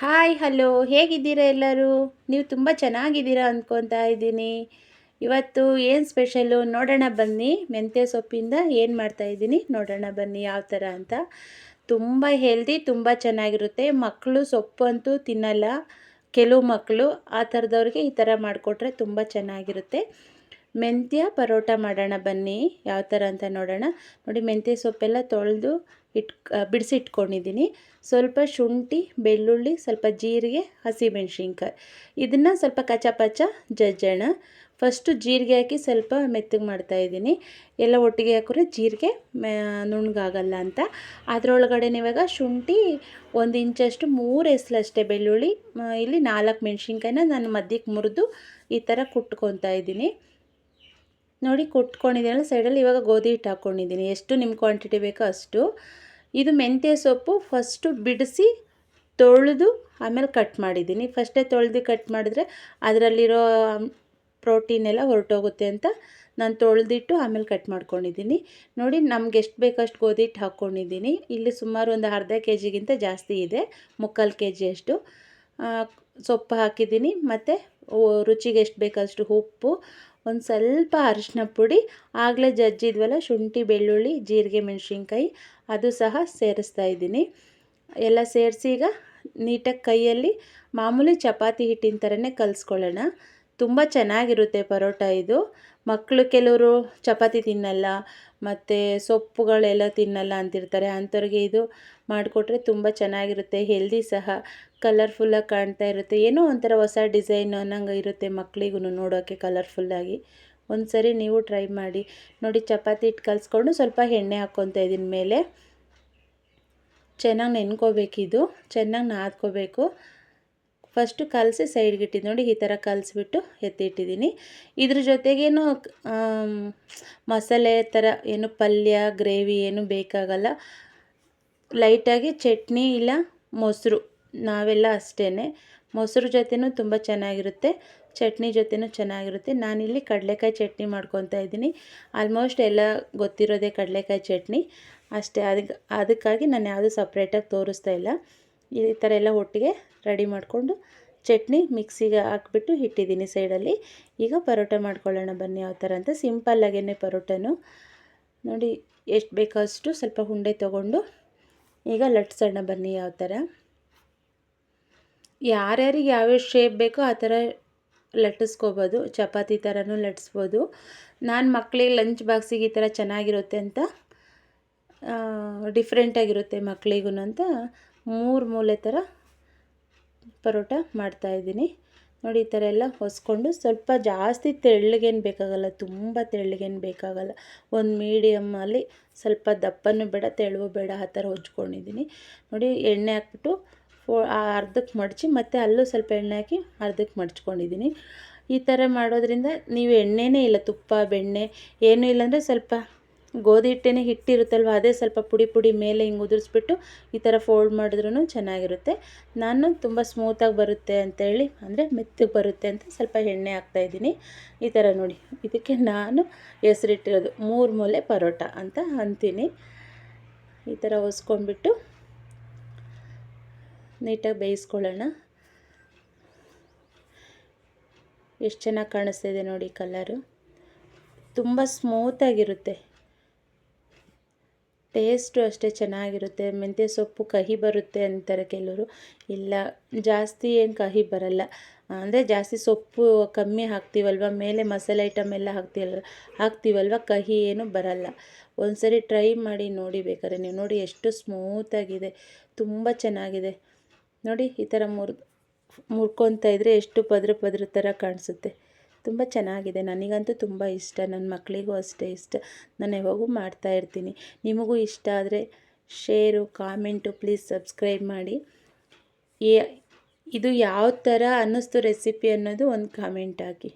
Hi hello ಹೇಗಿದ್ದೀರಾ ಎಲ್ಲರೂ? ನೀವು ತುಂಬ ಚೆನ್ನಾಗಿದ್ದೀರಾ ಅಂದ್ಕೊತಾ ಇದ್ದೀನಿ. ಇವತ್ತು ಏನು ಸ್ಪೆಷಲ್ಲು ನೋಡೋಣ ಬನ್ನಿ. ಮೆಂತ್ಯ ಸೊಪ್ಪಿಂದ ಏನು ಮಾಡ್ತಾಯಿದ್ದೀನಿ ನೋಡೋಣ ಬನ್ನಿ ಯಾವ ಥರ ಅಂತ. ತುಂಬ ಹೆಲ್ದಿ ತುಂಬ ಚೆನ್ನಾಗಿರುತ್ತೆ. ಮಕ್ಕಳು ಸೊಪ್ಪು ಅಂತೂ ತಿನ್ನಲ್ಲ. ಕೆಲವು ಮಕ್ಕಳು ಆ ಥರದವ್ರಿಗೆ ಈ ಥರ ಮಾಡಿಕೊಟ್ರೆ ತುಂಬ ಚೆನ್ನಾಗಿರುತ್ತೆ. ಮೆಂತ್ಯ ಪರೋಟ ಮಾಡೋಣ ಬನ್ನಿ. ಯಾವ ಥರ ಅಂತ ನೋಡೋಣ. ನೋಡಿ, ಮೆಂತ್ಯ ಸೊಪ್ಪೆಲ್ಲ ತೊಳೆದು ಇಟ್ ಬಿಡಿಸಿಟ್ಕೊಂಡಿದ್ದೀನಿ. ಸ್ವಲ್ಪ ಶುಂಠಿ, ಬೆಳ್ಳುಳ್ಳಿ, ಸ್ವಲ್ಪ ಜೀರಿಗೆ, ಹಸಿಮೆಣ್ಸಿನ್ಕಾಯಿ. ಇದನ್ನು ಸ್ವಲ್ಪ ಕಚ ಪಚ ಜಜ್ಜೋಣ. ಫಸ್ಟು ಜೀರಿಗೆ ಹಾಕಿ ಸ್ವಲ್ಪ ಮೆತ್ತಗೆ ಮಾಡ್ತಾಯಿದ್ದೀನಿ ಎಲ್ಲ ಒಟ್ಟಿಗೆ ಹಾಕಿದ್ರೆ ಜೀರಿಗೆ ನುಣ್ಗಾಗಲ್ಲ ಅಂತ. ಅದರೊಳಗಡೆ ಇವಾಗ ಶುಂಠಿ ಒಂದು ಇಂಚಷ್ಟು, ಮೂರು ಎಸ್ಲಷ್ಟೇ ಬೆಳ್ಳುಳ್ಳಿ ಇಲ್ಲಿ ನಾಲ್ಕು ಮೆಣಸಿನ್ಕಾಯಿನ ನಾನು ಮಧ್ಯಕ್ಕೆ ಮುರಿದು ಈ ಥರ ಕುಟ್ಕೊತಾ ಇದ್ದೀನಿ. ನೋಡಿ ಕುಟ್ಕೊಂಡಿದ್ದೀನಲ್ಲ ಸೈಡಲ್ಲಿ ಇವಾಗ ಗೋಧಿ ಹಿಟ್ಟು ಹಾಕ್ಕೊಂಡಿದ್ದೀನಿ ಎಷ್ಟು ನಿಮ್ಮ ಕ್ವಾಂಟಿಟಿ ಬೇಕೋ ಅಷ್ಟು. ಇದು ಮೆಂತ್ಯ ಸೊಪ್ಪು ಫಸ್ಟು ಬಿಡಿಸಿ ತೊಳೆದು ಆಮೇಲೆ ಕಟ್ ಮಾಡಿದ್ದೀನಿ. ಫಸ್ಟೇ ತೊಳೆದು ಕಟ್ ಮಾಡಿದ್ರೆ ಅದರಲ್ಲಿರೋ ಪ್ರೋಟೀನ್ ಎಲ್ಲ ಹೊರಟೋಗುತ್ತೆ ಅಂತ ನಾನು ತೊಳೆದಿಟ್ಟು ಆಮೇಲೆ ಕಟ್ ಮಾಡ್ಕೊಂಡಿದ್ದೀನಿ. ನೋಡಿ ನಮ್ಗೆ ಎಷ್ಟು ಬೇಕಷ್ಟು ಗೋಧಿ ಹಿಟ್ಟು ಹಾಕ್ಕೊಂಡಿದ್ದೀನಿ. ಇಲ್ಲಿ ಸುಮಾರು ಒಂದು ಅರ್ಧ ಕೆ ಜಿಗಿಂತ ಜಾಸ್ತಿ ಇದೆ, ಮುಕ್ಕಾಲು ಕೆ ಜಿಯಷ್ಟು ಸೊಪ್ಪು ಹಾಕಿದ್ದೀನಿ. ಮತ್ತು ರುಚಿಗೆ ಎಷ್ಟು ಬೇಕಷ್ಟು ಉಪ್ಪು ಒಂದು ಸ್ವಲ್ಪ ಅರಿಶಿನ ಪುಡಿ, ಆಗಲೇ ಜಜ್ಜಿದ್ವಲ್ಲ, ಶುಂಠಿ, ಬೆಳ್ಳುಳ್ಳಿ, ಜೀರಿಗೆ, ಮೆಣಸಿನ್ಕಾಯಿ, ಅದು ಸಹ ಸೇರಿಸ್ತಾ ಇದ್ದೀನಿ. ಎಲ್ಲ ಸೇರಿಸಿ ಈಗ ನೀಟಾಗಿ ಕೈಯಲ್ಲಿ ಮಾಮೂಲಿ ಚಪಾತಿ ಹಿಟ್ಟಿನ ಥರನೇ ಕಲಿಸ್ಕೊಳ್ಳೋಣ. ತುಂಬ ಚೆನ್ನಾಗಿರುತ್ತೆ ಪರೋಟ ಇದು. ಮಕ್ಕಳು ಕೆಲವರು ಚಪಾತಿ ತಿನ್ನಲ್ಲ, ಮತ್ತು ಸೊಪ್ಪುಗಳೆಲ್ಲ ತಿನ್ನಲ್ಲ ಅಂತಿರ್ತಾರೆ. ಅಂಥವ್ರಿಗೆ ಇದು ಮಾಡಿಕೊಟ್ರೆ ತುಂಬ ಚೆನ್ನಾಗಿರುತ್ತೆ ಹೆಲ್ದಿ ಸಹ ಕಲರ್ಫುಲ್ಲಾಗಿ ಕಾಣ್ತಾ ಇರುತ್ತೆ. ಏನೋ ಒಂಥರ ಹೊಸ ಡಿಸೈನ್ ಅನ್ನಂಗೆ ಇರುತ್ತೆ ಮಕ್ಕಳಿಗೂ ನೋಡೋಕ್ಕೆ ಕಲರ್ಫುಲ್ಲಾಗಿ ಒಂದು ಸರಿ ನೀವು ಟ್ರೈ ಮಾಡಿ, ನೋಡಿ ಚಪಾತಿ ಹಿಟ್ಟು ಕಲಿಸ್ಕೊಂಡು ಸ್ವಲ್ಪ ಎಣ್ಣೆ ಹಾಕ್ಕೊತಾ ಇದ್ದೀನಿ ಮೇಲೆ. ಚೆನ್ನಾಗಿ ನೆನ್ಕೋಬೇಕಿದು, ಚೆನ್ನಾಗಿ ನಾದ್ಕೋಬೇಕು. ಫಸ್ಟು ಕಲಸಿ ಸೈಡ್ಗೆ ಇಟ್ಟಿದ್ದು ನೋಡಿ ಈ ಥರ ಕಲಸಿಬಿಟ್ಟು ಎತ್ತಿಟ್ಟಿದ್ದೀನಿ ಇದ್ರ ಜೊತೆಗೇನು ಮಸಾಲೆ ಥರ ಏನು ಪಲ್ಯ ಗ್ರೇವಿ ಏನು ಬೇಕಾಗಲ್ಲ. ಲೈಟಾಗಿ ಚಟ್ನಿ ಇಲ್ಲ, ಮೊಸರು ನಾವೆಲ್ಲ ಅಷ್ಟೇ ಮೊಸರು ಜೊತೆನೂ ತುಂಬ ಚೆನ್ನಾಗಿರುತ್ತೆ, ಚಟ್ನಿ ಜೊತೆನೂ ಚೆನ್ನಾಗಿರುತ್ತೆ. ನಾನಿಲ್ಲಿ ಕಡಲೆಕಾಯಿ ಚಟ್ನಿ ಮಾಡ್ಕೊತಾ ಇದ್ದೀನಿ. ಆಲ್ಮೋಸ್ಟ್ ಎಲ್ಲ ಗೊತ್ತಿರೋದೇ ಕಡಲೆಕಾಯಿ ಚಟ್ನಿ. ಅಷ್ಟೇ ಅದಕ್ಕೆ ಅದಕ್ಕಾಗಿ ನಾನು ಯಾವುದು ಸಪ್ರೇಟಾಗಿ ತೋರಿಸ್ತಾ ಇಲ್ಲ. ಈ ಥರ ಎಲ್ಲ ಒಟ್ಟಿಗೆ ರೆಡಿ ಮಾಡಿಕೊಂಡು ಚಟ್ನಿ ಮಿಕ್ಸಿಗೆ ಹಾಕ್ಬಿಟ್ಟು ಇಟ್ಟಿದ್ದೀನಿ ಸೈಡಲ್ಲಿ. ಈಗ ಪರೋಟ ಮಾಡ್ಕೊಳ್ಳೋಣ ಬನ್ನಿ ಯಾವ ಥರ ಅಂತ. ಸಿಂಪಲ್ಲಾಗೇ ಪರೋಟನು. ನೋಡಿ, ಎಷ್ಟು ಬೇಕೋ ಅಷ್ಟು ಸ್ವಲ್ಪ ಹುಂಡೆ ತೊಗೊಂಡು ಈಗ ಲಟ್ಸೋಣ ಬನ್ನಿ ಯಾವ ಥರ. ಯಾರ್ಯಾರಿಗೆ ಯಾವ್ಯಾವ ಶೇಪ್ ಬೇಕೋ ಆ ಥರ ಲಟ್ಟಿಸ್ಕೋಬೋದು. ಚಪಾತಿ ಥರನೂ ಲಟ್ಸ್ಬೋದು ನಾನು ಮಕ್ಕಳಿಗೆ ಲಂಚ್ ಬಾಕ್ಸಿಗೆ ಈ ಥರ ಚೆನ್ನಾಗಿರುತ್ತೆ ಅಂತ ಡಿಫ್ರೆಂಟಾಗಿರುತ್ತೆ ಮಕ್ಕಳಿಗೂ ಅಂತ ಮೂರು ಮೂಲೆ ಥರ ಪರೋಟ ಮಾಡ್ತಾಯಿದ್ದೀನಿ ನೋಡಿ, ಈ ಥರ ಎಲ್ಲ ಹೊಸ್ಕೊಂಡು ಸ್ವಲ್ಪ ಜಾಸ್ತಿ ತೆಳ್ಳಗೇನು ಬೇಕಾಗಲ್ಲ, ತುಂಬ ತೆಳ್ಳಗೇನು ಬೇಕಾಗಲ್ಲ. ಒಂದು ಮೀಡಿಯಮ್ಮಲ್ಲಿ ಸ್ವಲ್ಪ ದಪ್ಪನೂ ಬೇಡ, ತೆಳುವು ಬೇಡ, ಆ ಥರ ಹೊಚ್ಕೊಂಡಿದ್ದೀನಿ ನೋಡಿ, ಎಣ್ಣೆ ಹಾಕ್ಬಿಟ್ಟು ಫೋ ಅರ್ಧಕ್ಕೆ ಮಡಚಿ ಮತ್ತು ಅಲ್ಲೂ ಸ್ವಲ್ಪ ಎಣ್ಣೆ ಹಾಕಿ ಅರ್ಧಕ್ಕೆ ಮಡಚ್ಕೊಂಡಿದ್ದೀನಿ. ಈ ಥರ ಮಾಡೋದ್ರಿಂದ ನೀವು ಎಣ್ಣೆನೇ ಇಲ್ಲ, ತುಪ್ಪ, ಬೆಣ್ಣೆ, ಏನೂ ಇಲ್ಲಾಂದರೆ ಸ್ವಲ್ಪ ಗೋಧಿ ಹಿಟ್ಟೇನೆ ಹಿಟ್ಟಿರುತ್ತಲ್ವ, ಅದೇ ಸ್ವಲ್ಪ ಪುಡಿ ಪುಡಿ ಮೇಲೆ ಹಿಂಗೆ ಉದುರಿಸ್ಬಿಟ್ಟು ಈ ಥರ ಫೋಲ್ಡ್ ಮಾಡಿದ್ರೂ ಚೆನ್ನಾಗಿರುತ್ತೆ. ನಾನು ತುಂಬ ಸ್ಮೂತಾಗಿ ಬರುತ್ತೆ ಅಂತೇಳಿ ಅಂದರೆ ಮೆತ್ತಗೆ ಬರುತ್ತೆ ಅಂತ ಸ್ವಲ್ಪ ಎಣ್ಣೆ ಹಾಕ್ತಾಯಿದ್ದೀನಿ ಈ ಥರ ನೋಡಿ, ಇದಕ್ಕೆ ನಾನು ಹೆಸರಿಟ್ಟಿರೋದು ಮೂರು ಮೂಲೆ ಪರೋಟ ಅಂತ ಅಂತೀನಿ. ಈ ಥರ ಹೊಸ್ಕೊಂಡ್ಬಿಟ್ಟು ನೀಟಾಗಿ ಬೇಯಿಸ್ಕೊಳ್ಳೋಣ. ಎಷ್ಟು ಚೆನ್ನಾಗಿ ಕಾಣಿಸ್ತಾ ನೋಡಿ ಕಲರು ತುಂಬ ಸ್ಮೂತಾಗಿರುತ್ತೆ ಟೇಸ್ಟು ಅಷ್ಟೇ ಚೆನ್ನಾಗಿರುತ್ತೆ, ಮೆಂತ್ಯ ಸೊಪ್ಪು ಕಹಿ ಬರುತ್ತೆ ಅಂತಾರೆ ಕೆಲವರು. ಇಲ್ಲ, ಜಾಸ್ತಿ ಏನು ಕಹಿ ಬರಲ್ಲ. ಅಂದರೆ ಜಾಸ್ತಿ ಸೊಪ್ಪು ಕಮ್ಮಿ ಹಾಕ್ತೀವಲ್ವ, ಮೇಲೆ ಮಸಾಲೆ ಐಟಮ್ ಎಲ್ಲ ಹಾಕ್ತೀವಲ್ಲ ಹಾಕ್ತೀವಲ್ವ, ಕಹಿ ಏನು ಬರಲ್ಲ. ಒಂದ್ಸರಿ ಟ್ರೈ ಮಾಡಿ ನೋಡಿ ಬೇಕಾದ್ರೆ, ನೀವು ನೋಡಿ ಎಷ್ಟು ಸ್ಮೂತಾಗಿದೆ ತುಂಬ ಚೆನ್ನಾಗಿದೆ. ನೋಡಿ, ಈ ಥರ ಮುರ್ ಮುರ್ಕೊತಾ ಇದ್ದರೆ ಎಷ್ಟು ಪದ್ರ ಪದ್ರ ಥರ ಕಾಣಿಸುತ್ತೆ. ತುಂಬ ಚೆನ್ನಾಗಿದೆ. ನನಗಂತೂ ತುಂಬ ಇಷ್ಟ. ನನ್ನ ಮಕ್ಕಳಿಗೂ ಅಷ್ಟೇ ಇಷ್ಟ. ನಾನು ಯಾವಾಗೂ ಮಾಡ್ತಾಯಿರ್ತೀನಿ ನಿಮಗೂ ಇಷ್ಟ ಆದರೆ ಶೇರು, ಕಾಮೆಂಟು ಪ್ಲೀಸ್ ಸಬ್ಸ್ಕ್ರೈಬ್ ಮಾಡಿ. ಇದು ಯಾವ ಥರ ಅನ್ನಿಸ್ತು ರೆಸಿಪಿ ಅನ್ನೋದು ಒಂದು ಕಾಮೆಂಟ್ ಹಾಕಿ.